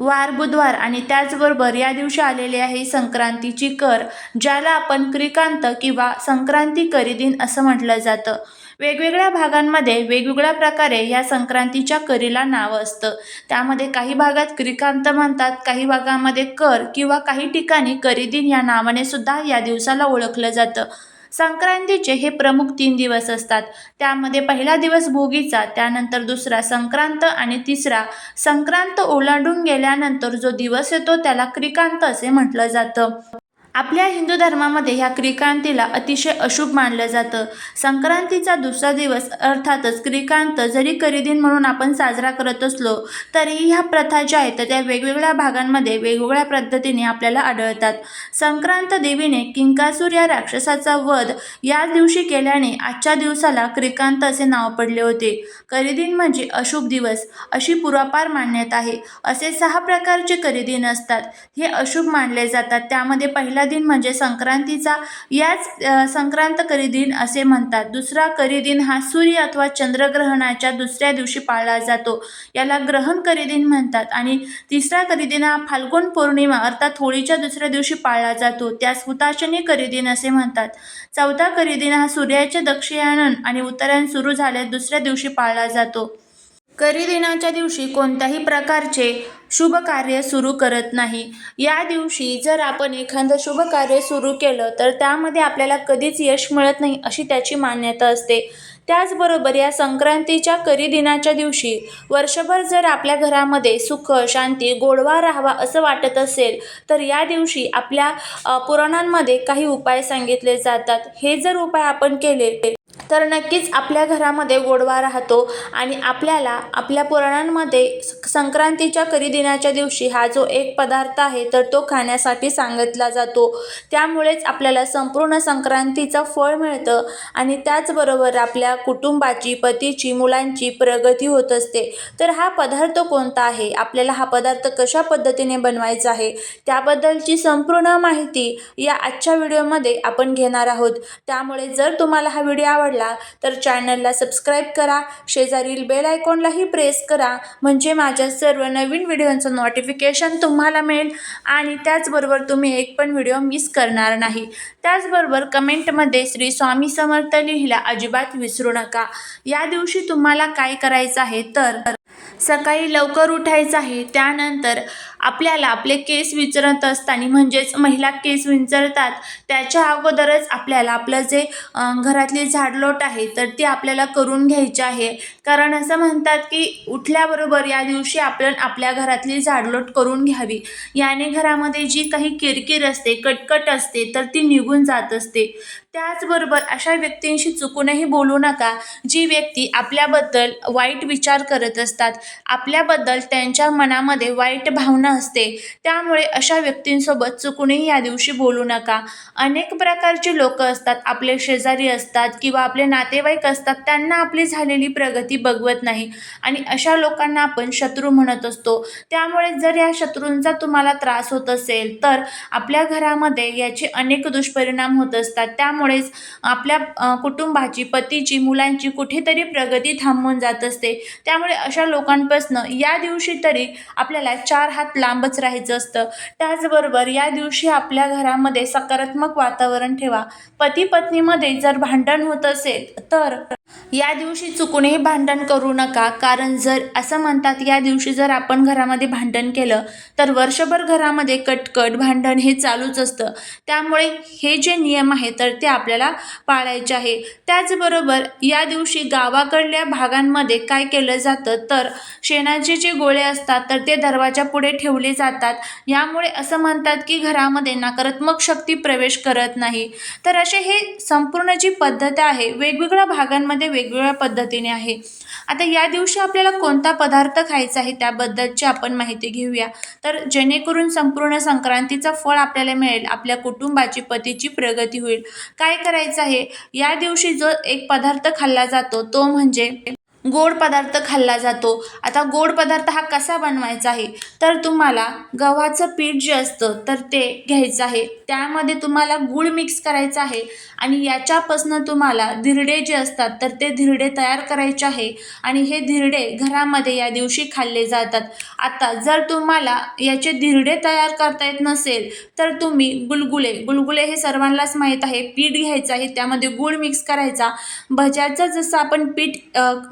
वार बुधवार आणि त्याचबरोबर या दिवशी आलेले आहे संक्रांतीची कर ज्याला आपण क्रिकांत किंवा संक्रांती करी दिन असं म्हटलं जातं. वेगवेगळ्या भागांमध्ये वेगवेगळ्या प्रकारे या संक्रांतीच्या करीला नाव असतं. त्यामध्ये काही भागात क्रिकांत म्हणतात काही भागामध्ये कर किंवा काही ठिकाणी करी दिन या नावाने सुद्धा या दिवसाला ओळखलं जातं. संक्रांतीचे हे प्रमुख तीन दिवस असतात. त्यामध्ये पहिला दिवस भोगीचा त्यानंतर दुसरा संक्रांत आणि तिसरा. संक्रांत ओलांडून गेल्यानंतर जो दिवस येतो त्याला क्रिकांत असे म्हटलं जातं. आपल्या हिंदू धर्मामध्ये ह्या क्रिकांतीला अतिशय अशुभ मानलं जातं. संक्रांतीचा दुसरा दिवस अर्थातच क्रिकांत जरी करीदिन म्हणून आपण साजरा करत असलो तरी ह्या प्रथा ज्या आहेत त्या वेगवेगळ्या भागांमध्ये वेगवेगळ्या पद्धतीने आपल्याला आढळतात. संक्रांत देवीने किंकासूर या राक्षसाचा वध या दिवशी केल्याने आजच्या दिवसाला क्रिकांत असे नाव पडले होते. करीदिन म्हणजे अशुभ दिवस अशी पुरापार मान्यता आहे. असे सहा प्रकारचे करीदिन असतात. हे अशुभ मानले जातात. त्यामध्ये पहिला दिन म्हणजे संक्रांतीचा. याच संक्रांत संक्रांत करीदिन असे म्हणतात. दुसरा करीदिन हा सूर्य अथवा चंद्रग्रहणाच्या दुसऱ्या दिवशी पाळला जातो. याला ग्रहण करीदिन म्हणतात आणि तिसरा करीदिन हा फाल्गुन पौर्णिमा अर्थात होळीच्या दुसऱ्या दिवशी पाळला जातो. त्यास हुताशनी करीदिन असे म्हणतात. चौथा करीदिन हा सूर्याचे दक्षिणायन आणि उत्तरायण सुरू झाल्यास दुसऱ्या दिवशी पाळला जातो. करी दिनाच्या दिवशी कोणत्याही प्रकारचे शुभ कार्य सुरू करत नाही. या दिवशी जर आपण एखादं शुभ कार्य सुरू केलं तर त्यामध्ये आपल्याला कधीच यश मिळत नाही अशी त्याची मान्यता असते. त्याचबरोबर या संक्रांतीच्या करी दिनाच्या दिवशी वर्षभर जर आपल्या घरामध्ये सुख शांती गोडवा राहावा असं वाटत असेल तर या दिवशी आपल्या पुराणांमध्ये काही उपाय सांगितले जातात. हे जर उपाय आपण केले तर नक्कीच आपल्या घरामध्ये गोडवा राहतो आणि आपल्याला आपल्या पुराणांमध्ये स- संक्रांतीच्या करीदिनाच्या दिवशी हा जो एक पदार्थ आहे तर तो खाण्यासाठी सांगितला जातो. त्यामुळेच आपल्याला संपूर्ण संक्रांतीचं फळ मिळतं आणि त्याचबरोबर आपल्या कुटुंबाची पतीची मुलांची प्रगती होत असते. तर हा पदार्थ कोणता आहे? आपल्याला हा पदार्थ कशा पद्धतीने बनवायचा आहे? त्याबद्दलची संपूर्ण माहिती या आजच्या व्हिडिओमध्ये आपण घेणार आहोत. त्यामुळे जर तुम्हाला हा व्हिडिओ आवडला तर चॅनलला सबस्क्राईब करा. शेजारील बेल आयकॉनलाही प्रेस करा. म्हणजे माझ्या सर्व नवीन व्हिडिओचं नोटिफिकेशन तुम्हाला मिळेल. आणि त्याचबरोबर तुम्ही एक पण व्हिडिओ मिस करणार नाही. त्याचबरोबर कमेंटमध्ये श्री स्वामी समर्थ लिहिला अजिबात विसरू नका. या दिवशी तुम्हाला काय करायचं आहे तर सकाळी लवकर उठायचं आहे. त्यानंतर आपल्याला आपले केस विचरत असताना म्हणजेच महिला केस विंचरतात त्याच्या अगोदरच आपल्याला आपलं जे घरातली झाडलोट आहे तर ती आपल्याला करून घ्यायची आहे. कारण असं म्हणतात की उठल्याबरोबर या दिवशी आपण आपल्या घरातली झाडलोट करून घ्यावी. याने घरामध्ये जी काही किरकिर असते कटकट असते तर ती निघून जात असते. त्याचबरोबर अशा व्यक्तींशी चुकूनही बोलू नका. जी व्यक्ती आपल्याबद्दल वाईट विचार करत असतात आपल्याबद्दल त्यांच्या मनामध्ये वाईट भावना असते त्यामुळे अशा व्यक्तींसोबत चुकूनही या दिवशी बोलू नका. अनेक प्रकारची लोक असतात आपले शेजारी असतात किंवा आपले नातेवाईक असतात त्यांना आपली झालेली प्रगती बघवत नाही. आणि अशा लोकांना आपण शत्रू म्हणत असतो. त्यामुळे जर या शत्रूंचा तुम्हाला त्रास होत असेल तर आपल्या घरामध्ये याचे अनेक दुष्परिणाम होत असतात. त्यामुळेच आपल्या कुटुंबाची पतीची मुलांची कुठेतरी प्रगती थांबून जात असते. त्यामुळे अशा लोकांपासून या दिवशी तरी आपल्याला चार हात लांबच राहायचं असतं. त्याचबरोबर या दिवशी आपल्या घरामध्ये सकारात्मक वातावरण ठेवा. पती पत्नीमध्ये जर भांडण होत असेल तर या दिवशी चुकूनही भांडण करू नका कारण जर असं म्हणतात या दिवशी जर आपण घरामध्ये भांडण केलं तर वर्षभर घरामध्ये कटकट भांडण हे चालूच असतं. त्यामुळे हे जे नियम आहे तर ते आपल्याला पाळायचे आहे. त्याचबरोबर या दिवशी गावाकडल्या भागांमध्ये काय केलं जातं तर शेणाचे जे गोळे असतात तर ते दरवाजा पुढे ठेवले जातात. यामुळे असं म्हणतात की घरामध्ये नकारात्मक शक्ती प्रवेश करत नाही. तर असे हे संपूर्ण जी पद्धत आहे वेगवेगळ्या भागांमध्ये वेगवेगळ्या पद्धतीने आहे. आता या दिवशी आपल्याला कोणता पदार्थ खायचा आहे त्याबद्दलची आपण माहिती घेऊया. तर जेणेकरून संपूर्ण संक्रांतीचं फळ आपल्याला मिळेल आपल्या कुटुंबाची पतीची प्रगती होईल. काय करायचं आहे? या दिवशी जो एक पदार्थ खाल्ला जातो तो म्हणजे गोड पदार्थ खाल्ला जातो. आता गोड पदार्थ हा कसा बनवायचा आहे? तर तुम्हाला गव्हाचं पीठ जे असतं तर ते घ्यायचं आहे. त्यामध्ये तुम्हाला गूळ मिक्स करायचं आहे आणि याच्यापासनं तुम्हाला धिरडे जे असतात तर ते धिरडे तयार करायचे आहे आणि हे धिरडे घरामध्ये या दिवशी खाल्ले जातात. आता जर तुम्हाला याचे धिरडे तयार करता येत नसेल तर तुम्ही गुलगुले गुलगुले हे सर्वांनाच माहीत आहे. पीठ घ्यायचं आहे त्यामध्ये गूळ मिक्स करायचा. भज्याचं जसं आपण पीठ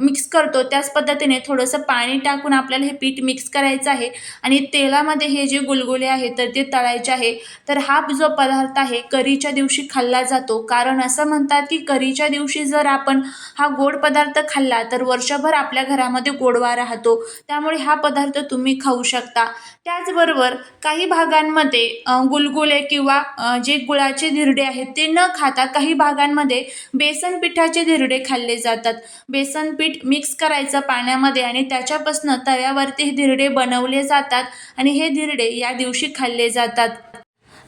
मिक्स मिक्स करतो त्याच पद्धतीने थोडंसं पाणी टाकून आपल्याला हे पीठ मिक्स करायचं आहे. आणि तेलामध्ये हे जे गुलगुले आहेत तर ते तळायचे आहे. तर हा जो पदार्थ आहे करीच्या दिवशी खाल्ला जातो. कारण असं म्हणतात की करीच्या दिवशी जर आपण हा गोड पदार्थ खाल्ला तर वर्षभर आपल्या घरामध्ये गोडवा राहतो. त्यामुळे हा पदार्थ तुम्ही खाऊ शकता. त्याचबरोबर काही भागांमध्ये गुलगुले किंवा जे गुळाचे धिरडे आहेत ते न खाता काही भागांमध्ये बेसन पिठाचे धिरडे खाल्ले जातात. बेसन पीठ मिक्स करायचं पाण्यामध्ये आणि त्याच्यापासून तव्यावरती हे धिरडे बनवले जातात आणि हे धिरडे या दिवशी खाल्ले जातात.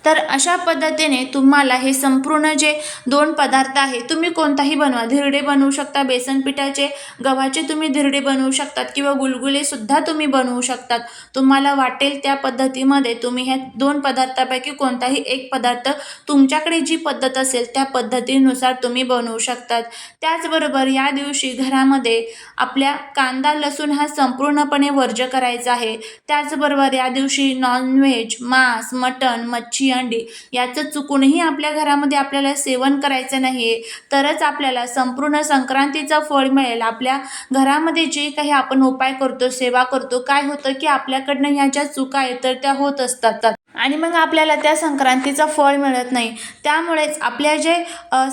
तर अशा पद्धतीने तुम्हाला हे संपूर्ण जे दोन पदार्थ आहे तुम्ही कोणताही बनवा. धिरडे बनवू शकता बेसन पिठाचे गव्हाचे तुम्ही धिरडे बनवू शकतात किंवा गुलगुलेसुद्धा तुम्ही बनवू शकतात. तुम्हाला वाटेल त्या पद्धतीमध्ये तुम्ही ह्या दोन पदार्थापैकी कोणताही एक पदार्थ तुमच्याकडे जी पद्धत असेल त्या पद्धतीनुसार तुम्ही बनवू शकतात. त्याचबरोबर या दिवशी घरामध्ये आपल्या कांदा लसूण हा संपूर्णपणे वर्ज करायचा आहे. त्याचबरोबर या दिवशी नॉनव्हेज मांस मटण मच्छी अंडी. याचं चुकूनही आपल्या घरामध्ये आपल्याला सेवन करायचं नाही आहे तरच आपल्याला संपूर्ण संक्रांतीचं फळ मिळेल. आपल्या घरामध्ये जे काही आपण उपाय करतो सेवा करतो काय होतं की आपल्याकडनं ह्या ज्या चुका आहेत तर त्या होत असतात. आणि मग आपल्याला त्या संक्रांतीचं फळ मिळत नाही. त्यामुळेच आपल्या जे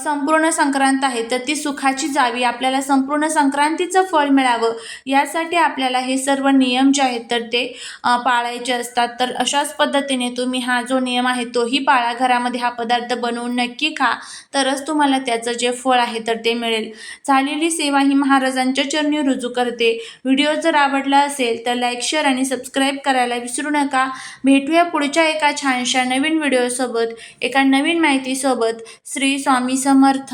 संपूर्ण संक्रांत आहे तर ती सुखाची जावी आपल्याला संपूर्ण संक्रांतीचं फळ मिळावं यासाठी आपल्याला हे सर्व नियम जे आहेत तर ते पाळायचे असतात. तर अशाच पद्धतीने तुम्ही हा जो नियम आहे तोही पाळा घरामध्ये हा पदार्थ बनवून नक्की खा. तरच तुम्हाला त्याचं जे फळ आहे तर ते मिळेल. झालेली सेवा ही महाराजांच्या चरणी रुजू करते. व्हिडिओ जर आवडला असेल तर लाईक शेअर आणि सबस्क्राईब करायला विसरू नका. भेटूया पुढच्या एका छानशा नवीन व्हिडिओसोबत एका नवीन माहितीसोबत श्री स्वामी समर्थ.